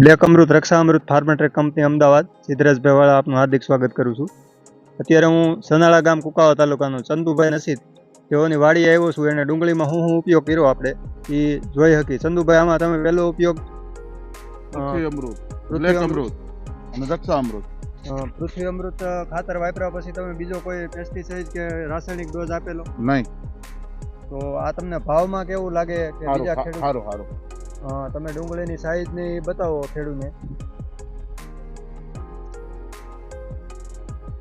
Black Amrit Raksha Amrit Pharmatrac company Ahmedabad. સિદ્ધરાજભાઈ વાળા આપનું હાર્દિક સ્વાગત કરું છું. અત્યારે હું સનાળા ગામ કુકાવા તાલુકાનો ચંદુભાઈ નસીદ તેઓની વાડી આવ્યો છું. એને ડુંગળીમાં હું હું ઉપયોગ કર્યો આપણે. એ જોઈ શકી ચંદુભાઈ આમાં તમે પહેલો ઉપયોગ? અમૃત. બ્લેક અમૃત. અને રક્ષા અમૃત. પૃથ્વી અમૃત ખાતર વાપર્યા પછી તમે બીજો કોઈ પેસ્ટિસાઇડ કે રાસાયણિક ડોઝ આપેલો? નહીં. તો આ તમને ભાવમાં કેવું લાગે કે બીજા ખેડૂત સારું સારું. તમે ડુંગળીની સાઈઝ ને ઈ બતાવો ખેડૂતને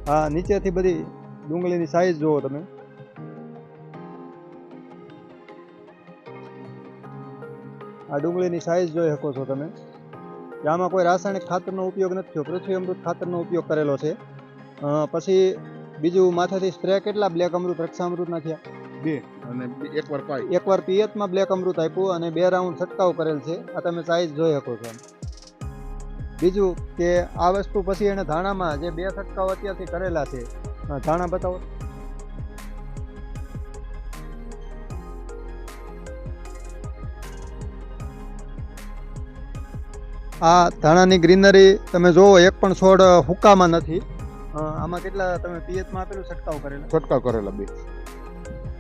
હા, નીચેથી બધી ડુંગળીની સાઈઝ જુઓ તમે. આ ડુંગળીની સાઈઝ જોઈ શકો છો તમે. આમાં કોઈ રાસાયણિક ખાતરનો ઉપયોગ નથી થયો. પૃથ્વી અમૃત ખાતરનો ઉપયોગ કરેલો છે. પછી બીજું માથેથી સ્પ્રે કેટલા બ્લેક અમૃત રક્ષા અમૃતના થયા? બે. અને એકવાર એક વાર પાઈ. એકવાર પિયતમાં બ્લેક અમૃત આપ્યું અને બે રાઉન્ડ છંટકાવ કરેલ છે. આ તમે સાઈઝ જોઈ શકો છો. બીજું કે આ વસ્તુ પછી એને ધાણામાં જે બે છંટકાવ અત્યારથી કરેલા છે ધાણા બતાવો. આ ધાણાની ગ્રીનરી તમે જોવો એક પણ છોડ હુકામાં નથી. આમાં કેટલા તમે પિયતમાં આપેલું છંટકાવ કરેલા? છંટકાવ કરેલા બે.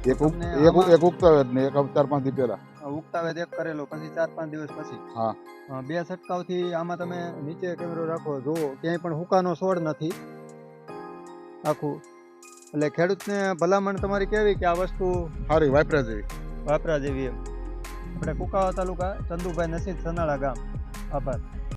એક એક એક ઉગતા જ ને એક ચાર પાંચ દી પહેલા ઉગતાવે એક કરેલો પછી ચાર પાંચ દિવસ પછી. હા. બે છટકાવથી આમાં તમે નીચે કેમેરો રાખો જુઓ ક્યાંય પણ હુકાનો છોડ નથી. આખું. એટલે ખેડૂતને ભલામણ તમારી કેવી કે આ વસ્તુ સારી વાપરા જેવી. વાપરા જેવી એમ. આપણે કુકાવા તાલુકા ચંદુભાઈ નસીબ સનાળા ગામ. આભાર.